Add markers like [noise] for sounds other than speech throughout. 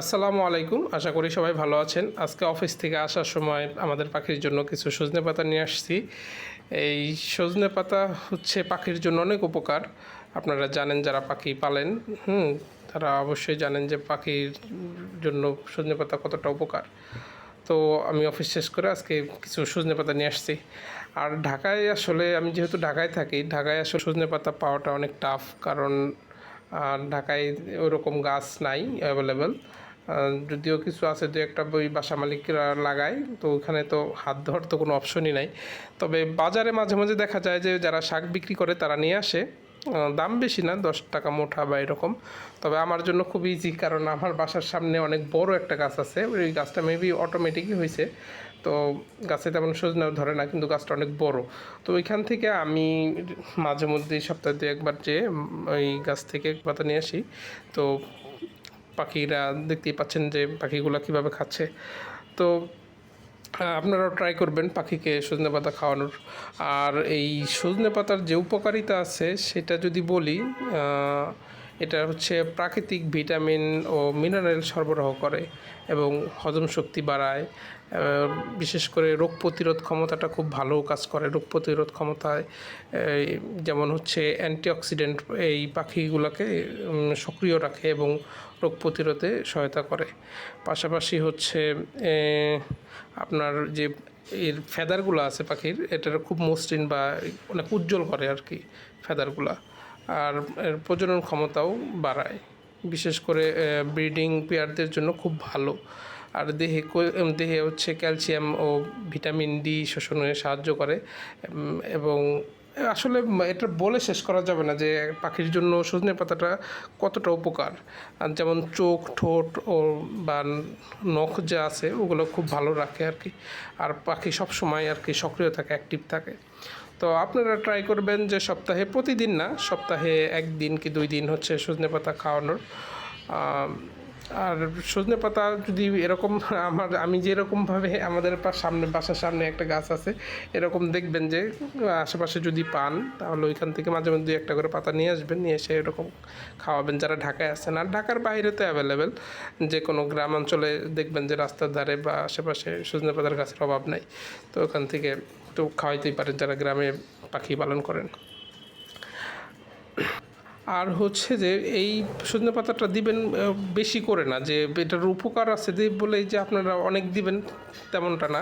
আসসালামু আলাইকুম। আশা করি সবাই ভালো আছেন। আজকে অফিস থেকে আসার সময় আমাদের পাখির জন্য কিছু সজনে পাতা নিয়ে আসছি। এই সজনে পাতা হচ্ছে পাখির জন্য অনেক উপকার। আপনারা জানেন যারা পাখি পালেন, হুম, তারা অবশ্যই জানেন যে পাখির জন্য সজনে পাতা কতটা উপকার। তো আমি অফিস শেষ করে আজকে কিছু সজনে পাতা নিয়ে আসছি। আর ঢাকায় আসলে আমি যেহেতু ঢাকায় থাকি, ঢাকায় আসলে সজনে পাতা পাওয়াটা অনেক টাফ কারণ আর ঢাকায় ওরকম গাছ নাই অ্যাভেলেবেল যদিও কিছু আছে, দু একটা বই বাসা মালিকরা লাগায়, তো ওখানে তো হাত ধর তো কোনো অপশনই নাই। তবে বাজারে মাঝে মাঝে দেখা যায় যে যারা শাক বিক্রি করে তারা নিয়ে আসে। দাম বেশি না, দশ টাকা মোটা বা এরকম। তবে আমার জন্য খুব ইজি কারণ আমার বাসার সামনে অনেক বড় একটা গাছ আছে। ওই গাছটা মেবি অটোমেটিকই হয়েছে তো গাছে তেমন সজনা ধরে না, কিন্তু গাছটা অনেক বড়। তো ওইখান থেকে আমি মাঝে মধ্যে সপ্তাহে দু একবার যে ওই গাছ থেকে পাতা নিয়ে আসি। তো পাখিরা দেখতেই পাচ্ছেন যে পাখিগুলো কীভাবে খাচ্ছে। তো আপনারাও ট্রাই করবেন পাখিকে সজনে পাতা খাওয়ানোর। আর এই সজনে পাতার যে উপকারিতা আছে, সেটা যদি বলি এটা হচ্ছে প্রাকৃতিক ভিটামিন ও মিনারেল সরবরাহ করে এবং হজম শক্তি বাড়ায়। বিশেষ করে রোগ প্রতিরোধ ক্ষমতাটা খুব ভালো কাজ করে। রোগ প্রতিরোধ ক্ষমতায় যেমন হচ্ছে অ্যান্টিঅক্সিডেন্ট, এই পাখিগুলোকে সক্রিয় রাখে এবং রোগ প্রতিরোধে সহায়তা করে। পাশাপাশি হচ্ছে আপনার যে এর ফেদারগুলো আছে পাখির, এটার খুব মসৃণ বা অনেক উজ্জ্বল করে আর কি ফেদারগুলা। আর এর প্রজনন ক্ষমতাও বাড়ায়। বিশেষ করে ব্রিডিং পেয়ারদের জন্য খুব ভালো। আর দেহে দেহে হচ্ছে ক্যালসিয়াম ও ভিটামিন ডি শোষণে সাহায্য করে এবং আসলে এটা বলে শেষ করা যাবে না যে পাখির জন্য সজনে পাতাটা কতটা উপকার। যেমন চোখ, ঠোঁট ও বা নখ যে আছে, ওগুলো খুব ভালো রাখে আর কি। আর পাখি সব সময় আর কি সক্রিয় থাকে অ্যাক্টিভ থাকে। তো আপনারা ট্রাই করবেন যে সপ্তাহে প্রতিদিন না, সপ্তাহে একদিন কি দুই দিন হচ্ছে সজনে পাতা খাওয়ানোর। আর সজনে পাতা যদি এরকম [laughs] আমার, আমি যেরকমভাবে আমাদের সামনে, বাসার সামনে একটা গাছ আছে, এরকম দেখবেন যে, আশেপাশে যদি পান, তাহলে ওইখান থেকে মাঝে মধ্যে দুই একটা করে পাতা নিয়ে আসবেন, নিয়ে এসে এরকম খাওয়াবেন। যারা ঢাকায় আছেন, আর ঢাকার বাইরে তো অ্যাভেলেবেল যে কোনো গ্রাম অঞ্চলে দেখবেন যে রাস্তার ধারে বা আশেপাশে সজনে পাতার গাছের অভাব নাই, তো ওখান থেকে একটু খাওয়াইতেই পারেন যারা গ্রামে পাখি পালন করেন। আর হচ্ছে যে এই সজনে পাতাটা দিবেন বেশি করে না, যে এটার উপকার আছে যে বলে যে আপনারা অনেক দিবেন তেমনটা না,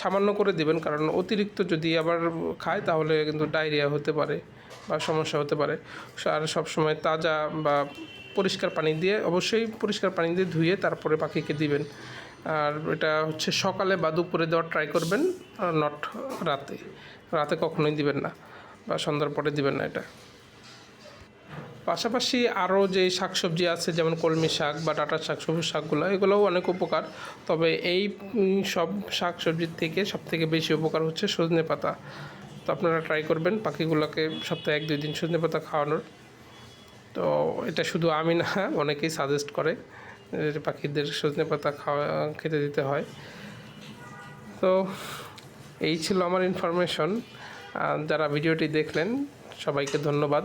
সামান্য করে দিবেন, কারণ অতিরিক্ত যদি আবার খায় তাহলে কিন্তু ডায়রিয়া হতে পারে বা সমস্যা হতে পারে। আর সবসময় তাজা বা পরিষ্কার পানি দিয়ে, অবশ্যই পরিষ্কার পানি দিয়ে ধুয়ে তারপরে পাখিকে দিবেন। আর এটা হচ্ছে সকালে বা দুপুরে দেওয়ার ট্রাই করবেন নট রাতে। রাতে কখনোই দিবেন না, বা সন্ধ্যার পরে দিবেন না এটা। পাশাপাশি আরও যে শাকসবজি আছে, যেমন কলমি শাক বা ডাটা শাক, সবুজ শাকগুলো, এগুলোও অনেক উপকার। তবে এই সব শাকসবজির থেকে সব থেকে বেশি উপকার হচ্ছে সজনে পাতা। তো আপনারা ট্রাই করবেন পাখিগুলোকে সপ্তাহে এক দুই দিন সজনে পাতা খাওয়ানোর। তো এটা শুধু আমি না, অনেকেই সাজেস্ট করে পাখিদের সজনে পাতা খাওয়া, খেতে দিতে হয়। তো এই ছিল আমার ইনফরমেশন যারা ভিডিওটি দেখলেন, সবাইকে ধন্যবাদ।